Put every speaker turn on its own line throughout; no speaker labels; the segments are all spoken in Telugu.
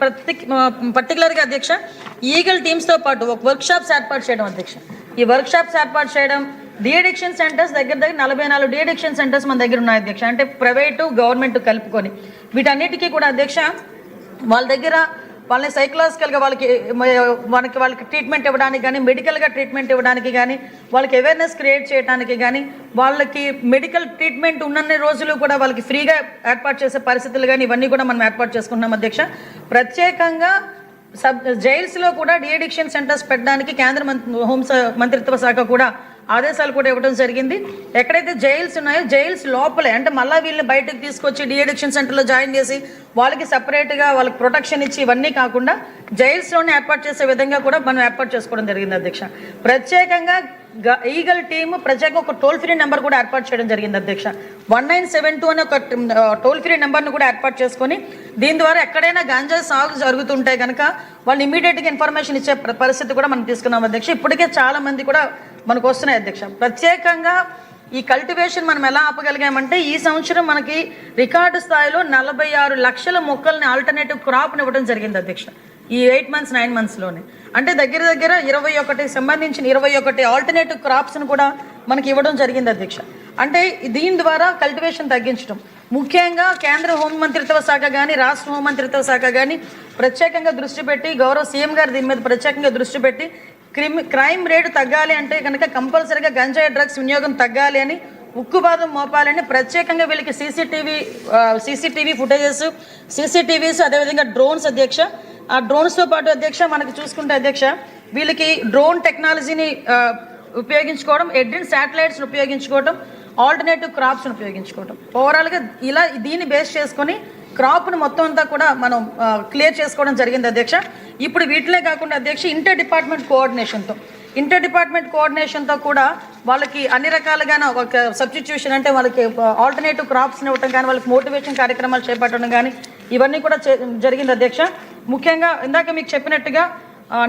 ప్రతి పర్టికులర్గా అధ్యక్ష ఈగల్ టీమ్స్తో పాటు ఒక వర్క్ షాప్స్ ఏర్పాటు చేయడం అధ్యక్ష. ఈ వర్క్ షాప్స్ ఏర్పాటు చేయడం డిఎడిక్షన్ సెంటర్స్ దగ్గర దగ్గర నలభై నాలుగు డిఎడిక్షన్ సెంటర్స్ మన దగ్గర ఉన్నాయి అధ్యక్ష. అంటే ప్రైవేటు గవర్నమెంట్ కలుపుకొని. వీటన్నిటికీ కూడా అధ్యక్ష వాళ్ళ దగ్గర వాళ్ళని సైకలాజికల్గా వాళ్ళకి మనకి వాళ్ళకి ట్రీట్మెంట్ ఇవ్వడానికి కానీ మెడికల్గా ట్రీట్మెంట్ ఇవ్వడానికి కానీ వాళ్ళకి అవేర్నెస్ క్రియేట్ చేయడానికి కానీ వాళ్ళకి మెడికల్ ట్రీట్మెంట్ ఉన్నన్ని రోజులు కూడా వాళ్ళకి ఫ్రీగా ఏర్పాటు చేసే పరిస్థితులు కానీ ఇవన్నీ కూడా మనం ఏర్పాటు చేసుకుంటున్నాం అధ్యక్ష. ప్రత్యేకంగా సబ్ జైల్స్లో కూడా డిఎడిక్షన్ సెంటర్స్ పెట్టడానికి కేంద్ర మంత్రి హోం మంత్రిత్వ శాఖ కూడా ఆదేశాలు కూడా ఇవ్వడం జరిగింది. ఎక్కడైతే జైల్స్ ఉన్నాయో జైల్స్ లోపలే అంటే మళ్ళీ వీళ్ళని బయటకు తీసుకొచ్చి డిఎడిక్షన్ సెంటర్లో జాయిన్ చేసి వాళ్ళకి సపరేట్గా వాళ్ళకి ప్రొటెక్షన్ ఇచ్చి ఇవన్నీ కాకుండా జైల్స్లోనే ఏర్పాటు చేసే విధంగా కూడా మనం ఏర్పాటు చేసుకోవడం జరిగింది అధ్యక్ష. ప్రత్యేకంగా ఈగల్ టీమ్ ప్రత్యేకంగా ఒక టోల్ ఫ్రీ నెంబర్ కూడా ఏర్పాటు చేయడం జరిగింది అధ్యక్ష. వన్ నైన్ సెవెన్ టూ అనే ఒక టోల్ ఫ్రీ నెంబర్ను కూడా ఏర్పాటు చేసుకొని దీని ద్వారా ఎక్కడైనా గాంజా సాగు జరుగుతుంటే కనుక వాళ్ళు ఇమీడియట్గా ఇన్ఫర్మేషన్ ఇచ్చే పరిస్థితి కూడా మనం తీసుకున్నాం అధ్యక్ష. ఇప్పటికే చాలా మంది కూడా మనకు వస్తున్నాయి అధ్యక్ష. ప్రత్యేకంగా ఈ కల్టివేషన్ మనం ఎలా ఆపగలిగామంటే ఈ సంవత్సరం మనకి రికార్డు స్థాయిలో నలభై ఆరు లక్షల మొక్కల్ని ఆల్టర్నేటివ్ క్రాప్ని ఇవ్వడం జరిగింది అధ్యక్ష. ఈ ఎయిట్ మంత్స్ నైన్ మంత్స్లోనే అంటే దగ్గర దగ్గర ఇరవై ఒకటి సంబంధించిన ఇరవై ఒకటి ఆల్టర్నేటివ్ క్రాప్స్ను కూడా మనకి ఇవ్వడం జరిగింది అధ్యక్ష. అంటే దీని ద్వారా కల్టివేషన్ తగ్గించడం. ముఖ్యంగా కేంద్ర హోం మంత్రిత్వ శాఖ కానీ రాష్ట్ర హోంమంత్రిత్వ శాఖ కానీ ప్రత్యేకంగా దృష్టి పెట్టి గౌరవ సీఎం గారు దీని మీద ప్రత్యేకంగా దృష్టి పెట్టి క్రిమి క్రైమ్ రేటు తగ్గాలి అంటే కనుక కంపల్సరీగా గంజాయి డ్రగ్స్ వినియోగం తగ్గాలి అని ఉక్కుబాదం మోపాలని ప్రత్యేకంగా వీళ్ళకి సీసీటీవీ సీసీటీవీ ఫుటేజెస్ సీసీటీవీస్ అదేవిధంగా డ్రోన్స్ అధ్యక్ష ఆ డ్రోన్స్తో పాటు అధ్యక్ష మనకి చూసుకుంటే అధ్యక్ష వీళ్ళకి డ్రోన్ టెక్నాలజీని ఉపయోగించుకోవడం ఎడ్రిన్ శాటిలైట్స్ని ఉపయోగించుకోవడం ఆల్టర్నేటివ్ క్రాప్స్ని ఉపయోగించుకోవడం. ఓవరాల్గా ఇలా దీన్ని బేస్ చేసుకొని క్రాప్ను మొత్తం అంతా కూడా మనం క్లియర్ చేసుకోవడం జరిగింది అధ్యక్ష. ఇప్పుడు వీటిలే కాకుండా అధ్యక్ష ఇంటర్ డిపార్ట్మెంట్ కోఆర్డినేషన్తో ఇంటర్ డిపార్ట్మెంట్ కోఆర్డినేషన్తో కూడా వాళ్ళకి అన్ని రకాలుగా ఒక సబ్స్టిట్యూషన్ అంటే వాళ్ళకి ఆల్టర్నేటివ్ క్రాప్స్ని ఇవ్వటం కానీ వాళ్ళకి మోటివేషన్ కార్యక్రమాలు చేపట్టడం కానీ ఇవన్నీ కూడా జరిగింది అధ్యక్ష. ముఖ్యంగా ఇందాక మీకు చెప్పినట్టుగా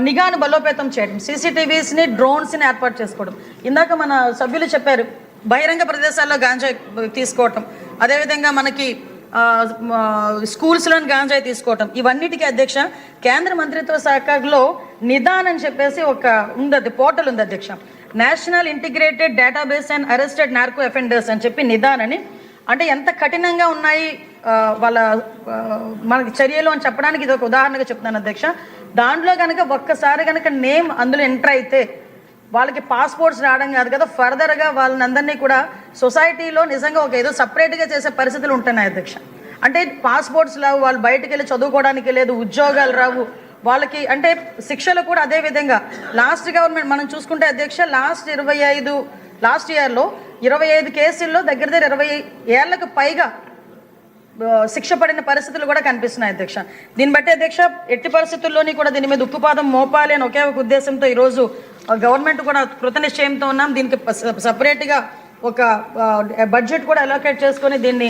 నిఘాను బలోపేతం చేయడం సీసీటీవీస్ని డ్రోన్స్ని ఏర్పాటు చేసుకోవడం. ఇందాక మన సభ్యులు చెప్పారు బహిరంగ ప్రదేశాల్లో గాంజాయి తీసుకోవటం. అదేవిధంగా మనకి స్కూల్స్లోని గాంజాయి తీసుకోవటం. ఇవన్నిటికీ అధ్యక్ష కేంద్ర మంత్రిత్వ శాఖలో నిదాన్ అని చెప్పేసి ఒక ఉంది అది పోర్టల్ ఉంది అధ్యక్ష. National integrated database and arrested narco offenders అని చెప్పి నిదాన్ అని అంటే ఎంత కఠినంగా ఉన్నాయి వాళ్ళ మనకి చర్యలు అని చెప్పడానికి ఇది ఒక ఉదాహరణగా చెప్తున్నాను అధ్యక్ష. దాంట్లో కనుక ఒక్కసారి కనుక నేమ్ అందులో ఎంటర్ అయితే వాళ్ళకి పాస్పోర్ట్స్ రావడం కాదు కదా ఫర్దర్గా వాళ్ళని అందరినీ కూడా సొసైటీలో నిజంగా ఒక ఏదో సపరేట్గా చేసే పరిస్థితులు ఉంటున్నాయి అధ్యక్ష. అంటే పాస్పోర్ట్స్ రావు వాళ్ళు బయటకు వెళ్ళి చదువుకోవడానికి లేదు ఉద్యోగాలు రావు వాళ్ళకి అంటే శిక్షలు కూడా అదే విధంగా. లాస్ట్ గవర్నమెంట్ మనం చూసుకుంటే అధ్యక్ష లాస్ట్ ఇరవై ఐదు లాస్ట్ ఇయర్లో ఇరవై ఐదు కేసుల్లో దగ్గర దగ్గర ఇరవై ఏళ్ళకు పైగా శిక్ష పడిన పరిస్థితులు కూడా కనిపిస్తున్నాయి అధ్యక్ష. దీన్ని బట్టి అధ్యక్ష ఎట్టి పరిస్థితుల్లోని కూడా దీని మీద ఉక్కుపాదం మోపాలి అని ఒకే ఒక ఉద్దేశంతో ఈరోజు గవర్నమెంట్ కూడా కృత నిశ్చయంతో ఉన్నాం. దీనికి సపరేట్గా ఒక బడ్జెట్ కూడా అలోకేట్ చేసుకొని దీన్ని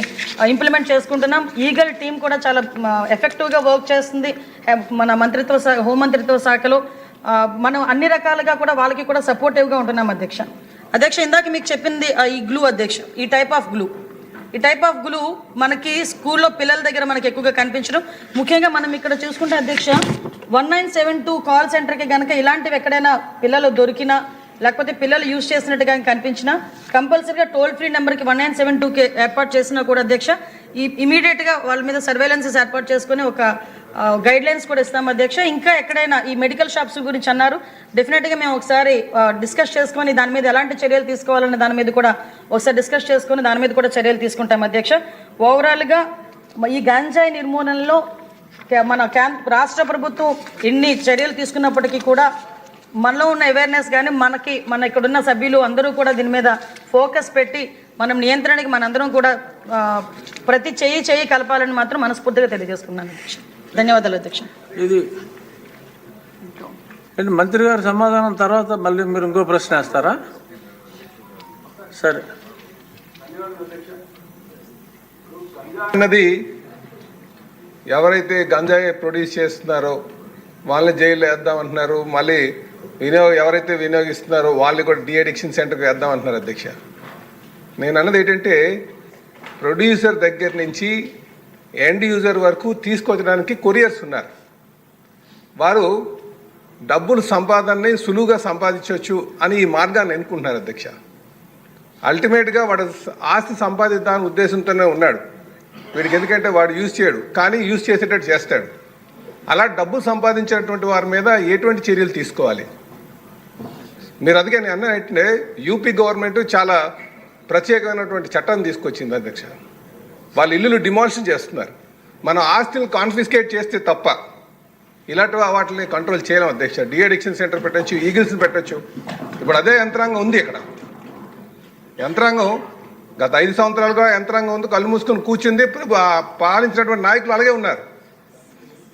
ఇంప్లిమెంట్ చేసుకుంటున్నాం. ఈగల్ టీం కూడా చాలా ఎఫెక్టివ్గా వర్క్ చేస్తుంది. మన మంత్రిత్వ శాఖ హోంమంత్రిత్వ శాఖలో. మనం అన్ని రకాలుగా కూడా వాళ్ళకి కూడా సపోర్టివ్గా ఉంటున్నాం అధ్యక్ష. అధ్యక్ష ఇందాక మీకు చెప్పింది ఈ గ్లూ అధ్యక్ష ఈ టైప్ ఆఫ్ గ్లూ ఈ టైప్ ఆఫ్ గ్లూ మనకి స్కూల్లో పిల్లల దగ్గర మనకి ఎక్కువగా కనిపించడం ముఖ్యంగా మనం ఇక్కడ చూసుకుంటే అధ్యక్ష one nine seven two call సెంటర్కి కనుక ఇలాంటివి ఎక్కడైనా పిల్లలు దొరికినా లేకపోతే పిల్లలు యూజ్ చేసినట్టుగా కనిపించినా కంపల్సరీగా టోల్ ఫ్రీ నెంబర్కి వన్ నైన్ సెవెన్ టూకి ఏర్పాటు చేసినా కూడా అధ్యక్ష ఈ ఇమీడియట్గా వాళ్ళ మీద సర్వేలెన్సెస్ ఏర్పాటు చేసుకుని ఒక గైడ్ లైన్స్ కూడా ఇస్తాం అధ్యక్ష. ఇంకా ఎక్కడైనా ఈ మెడికల్ షాప్స్ గురించి అన్నారు. డెఫినెట్గా మేము ఒకసారి డిస్కస్ చేసుకొని దాని మీద ఎలాంటి చర్యలు తీసుకోవాలనే దాని మీద కూడా ఒకసారి డిస్కస్ చేసుకొని దాని మీద కూడా చర్యలు తీసుకుంటాం అధ్యక్ష. ఓవరాల్గా ఈ గాంజాయి నిర్మూలనలో మన రాష్ట్ర ప్రభుత్వం ఎన్ని చర్యలు తీసుకున్నప్పటికీ కూడా మనలో ఉన్న అవేర్నెస్ కానీ మనకి మన ఇక్కడ ఉన్న సభ్యులు అందరూ కూడా దీని మీద ఫోకస్ పెట్టి మనం నియంత్రణకి మనందరం కూడా ప్రతి చెయ్యి చెయ్యి కలపాలని మాత్రం మనస్ఫూర్తిగా తెలియజేసుకున్నాను అధ్యక్ష. ధన్యవాదాలు అధ్యక్ష.
ఇది మంత్రి గారి సమాధానం తర్వాత మళ్ళీ మీరు ఇంకో ప్రశ్న వేస్తారా? సరే.
అన్నది ఎవరైతే గంజాయి ప్రొడ్యూస్ చేస్తున్నారో వాళ్ళని జైల్లో వేద్దామంటున్నారు మళ్ళీ వినియోగ ఎవరైతే వినియోగిస్తున్నారో వాళ్ళని కూడా డిఅడిక్షన్ సెంటర్కి వేద్దామంటున్నారు అధ్యక్ష. నేను అన్నది ఏంటంటే ప్రొడ్యూసర్ దగ్గర నుంచి ఎండ్ యూజర్ వరకు తీసుకొచ్చడానికి కొరియర్స్ ఉన్నారు. వారు డబ్బులు సంపాదనని సులువుగా సంపాదించవచ్చు అని ఈ మార్గాన్ని ఎన్నుకుంటున్నారు అధ్యక్ష. అల్టిమేట్గా వాడు ఆస్తి సంపాదిద్దామని ఉద్దేశంతోనే ఉన్నాడు. వీడికి ఎందుకంటే వాడు యూజ్ చేయడు కానీ యూజ్ చేసేటట్టు చేస్తాడు. అలా డబ్బు సంపాదించినటువంటి వారి మీద ఎటువంటి చర్యలు తీసుకోవాలి? మీరు అందుకే నేను అన్నట్టే యూపీ గవర్నమెంట్ చాలా ప్రత్యేకమైనటువంటి చట్టం తీసుకొచ్చింది అధ్యక్ష. వాళ్ళ ఇల్లులు డిమాలిషన్ చేస్తున్నారు. మనం ఆస్తులు కాన్ఫిస్కేట్ చేస్తే తప్ప ఇలాంటి వాటిని కంట్రోల్ చేయలేం అధ్యక్ష. డిఎడిక్షన్ సెంటర్ పెట్టచ్చు ఈగిల్స్ని పెట్టచ్చు. ఇప్పుడు అదే యంత్రాంగం ఉంది ఇక్కడ. యంత్రాంగం గత ఐదు సంవత్సరాలుగా యంత్రాంగం ఉంది కళ్ళు మూసుకొని కూర్చుంది పాలించినటువంటి నాయకులు అలాగే ఉన్నారు.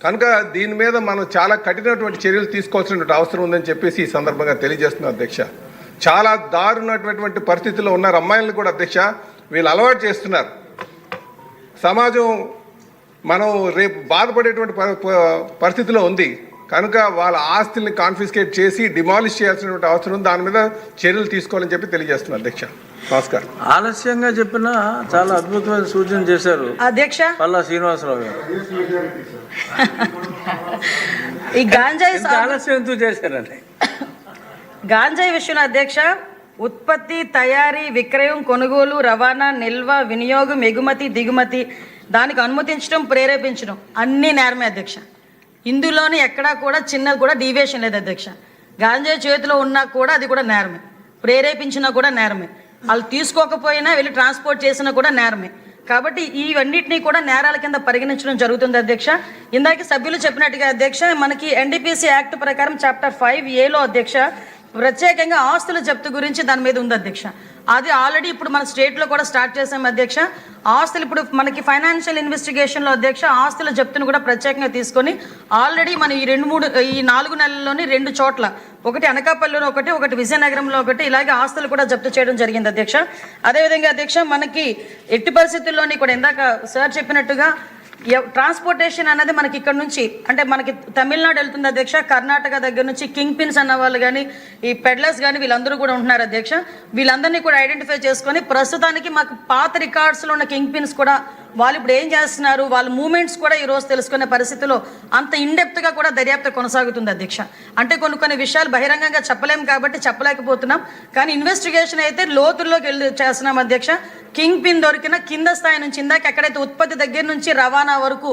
కనుక దీని మీద మనం చాలా కఠినటువంటి చర్యలు తీసుకోవాల్సినటువంటి అవసరం ఉందని చెప్పేసి ఈ సందర్భంగా తెలియజేస్తున్నా అధ్యక్ష. చాలా దారుణటువంటి పరిస్థితుల్లో ఉన్నారు అమ్మాయిలను కూడా అధ్యక్ష వీళ్ళు అలవాటు చేస్తున్నారు. సమాజం మనం రేపు బాధపడేటువంటి ప- ప- పరిస్థితిలో ఉంది. కనుక వాళ్ళ ఆస్తుల్ని కాన్ఫిస్కేట్ చేసి డిమాలిష్ చేయాల్సినటువంటి అవసరం ఉంది. దాని మీద చర్యలు తీసుకోవాలని చెప్పి తెలియజేస్తున్నాను అధ్యక్ష. నమస్కారం.
ఆలస్యంగా చెప్పినా చాలా అద్భుతమైన సూచన చేశారు
అధ్యక్ష?
పల్లా శ్రీనివాసరావు గారు.
ఈ గాంజాయి
ఆలస్యం ఎందుకు చేశారండి?
గాంజాయి విషయంలో అధ్యక్ష ఉత్పత్తి తయారీ విక్రయం కొనుగోలు రవాణా నిల్వ వినియోగం ఎగుమతి దిగుమతి దానికి అనుమతించడం ప్రేరేపించడం అన్నీ నేరమే అధ్యక్ష. ఇందులోని ఎక్కడా కూడా చిన్నది కూడా డీవియేషన్ లేదు అధ్యక్ష. గాంజా చేతిలో ఉన్నా కూడా అది కూడా నేరమే. ప్రేరేపించినా కూడా నేరమే. వాళ్ళు తీసుకోకపోయినా వెళ్ళి ట్రాన్స్పోర్ట్ చేసినా కూడా నేరమే. కాబట్టి ఇవన్నిటినీ కూడా నేరాల కింద పరిగణించడం జరుగుతుంది అధ్యక్ష. ఇందాక సభ్యులు చెప్పినట్టుగా అధ్యక్ష మనకి ఎన్డీపీసీ యాక్ట్ ప్రకారం చాప్టర్ ఫైవ్ ఏలో అధ్యక్ష ప్రత్యేకంగా ఆస్తుల జప్తు గురించి దాని మీద ఉంది అధ్యక్ష. అది ఆల్రెడీ ఇప్పుడు మన స్టేట్లో కూడా స్టార్ట్ చేసాం అధ్యక్ష. ఆస్తులు ఇప్పుడు మనకి ఫైనాన్షియల్ ఇన్వెస్టిగేషన్లో అధ్యక్ష ఆస్తుల జప్తును కూడా ప్రత్యేకంగా తీసుకొని ఆల్రెడీ మనం ఈ రెండు మూడు ఈ నాలుగు నెలల్లోని రెండు చోట్ల ఒకటి అనకాపల్లిలో ఒకటి ఒకటి విజయనగరంలో ఒకటి ఇలాగే ఆస్తులు కూడా జప్తు చేయడం జరిగింది అధ్యక్ష. అదేవిధంగా అధ్యక్ష మనకి ఎట్టి పరిస్థితుల్లోని కూడా ఇందాక సార్ చెప్పినట్టుగా ట్రాన్స్పోర్టేషన్ అన్నది మనకి ఇక్కడ నుంచి అంటే మనకి తమిళనాడు వెళ్తుంది అధ్యక్ష కర్ణాటక దగ్గర నుంచి కింగ్ పిన్స్ అన్న వాళ్ళు కానీ ఈ పెడ్లర్స్ కానీ వీళ్ళందరూ కూడా ఉంటున్నారు అధ్యక్ష. వీళ్ళందరినీ కూడా ఐడెంటిఫై చేసుకొని ప్రస్తుతానికి మాకు పాత రికార్డ్స్లో ఉన్న కింగ్ పిన్స్ కూడా వాళ్ళు ఇప్పుడు ఏం చేస్తున్నారు? వాళ్ళ మూమెంట్స్ కూడా ఈరోజు తెలుసుకునే పరిస్థితిలో అంత ఇండెప్త్గా కూడా దర్యాప్తు కొనసాగుతుంది అధ్యక్ష. అంటే కొన్ని కొన్ని విషయాలు బహిరంగంగా చెప్పలేము కాబట్టి చెప్పలేకపోతున్నాం. కానీ ఇన్వెస్టిగేషన్ అయితే లోతుల్లోకి వెళ్ళి చేస్తున్నాం అధ్యక్ష. కింగ్ పిన్ దొరికిన కింద స్థాయి నుంచి ఇందాక ఎక్కడైతే ఉత్పత్తి దగ్గర నుంచి రవాణా వరకు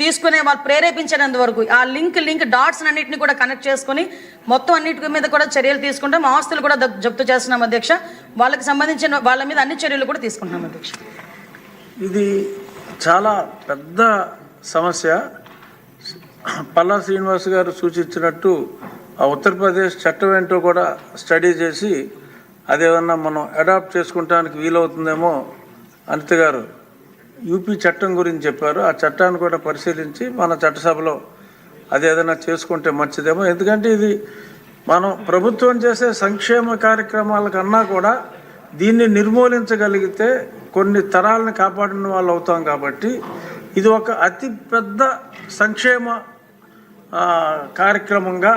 తీసుకునే వాళ్ళు ప్రేరేపించినంత వరకు ఆ లింక్ లింక్ డాట్స్ అన్నింటిని కూడా కనెక్ట్ చేసుకుని మొత్తం అన్నిటి మీద కూడా చర్యలు తీసుకుంటాం. ఆస్తులు కూడా జప్తు చేస్తున్నాం అధ్యక్ష. వాళ్ళకి సంబంధించిన వాళ్ళ మీద అన్ని చర్యలు కూడా తీసుకుంటున్నాం అధ్యక్ష.
ఇది చాలా పెద్ద సమస్య. పల్లా శ్రీనివాస్ గారు సూచించినట్టు ఆ ఉత్తరప్రదేశ్ చట్టం ఏంటో కూడా స్టడీ చేసి అదేమన్నా మనం అడాప్ట్ చేసుకుంటానికి వీలవుతుందేమో అనిత గారు యూపీ చట్టం గురించి చెప్పారు. ఆ చట్టాన్ని కూడా పరిశీలించి మన చట్టసభలో అదేదైనా చేసుకుంటే మంచిదేమో. ఎందుకంటే ఇది మనం ప్రభుత్వం చేసే సంక్షేమ కార్యక్రమాల కన్నా కూడా దీన్ని నిర్మూలించగలిగితే కొన్ని తరాలను కాపాడిన వాళ్ళు అవుతాం కాబట్టి ఇది ఒక అతి పెద్ద సంక్షేమ కార్యక్రమంగా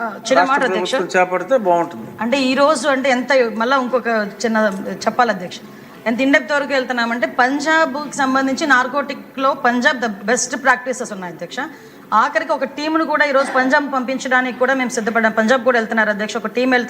అధ్యక్ష.
చేపడితే బాగుంటుంది.
అంటే ఈ రోజు అంటే ఎంత మళ్ళీ ఇంకొక చిన్న చెప్పాలి అధ్యక్ష. ఎంత ఇండెప్త్ వరకు వెళ్తున్నామంటే పంజాబ్కి సంబంధించి నార్కోటిక్లో పంజాబ్ ద బెస్ట్ ప్రాక్టీసెస్ ఉన్నాయి అధ్యక్ష. ఆఖరికి ఒక టీంను కూడా ఈరోజు పంజాబ్ పంపించడానికి కూడా మేము సిద్ధపడ్డాం. పంజాబ్ కూడా వెళ్తున్నారు అధ్యక్ష. ఒక టీం వెళ్తున్నారు.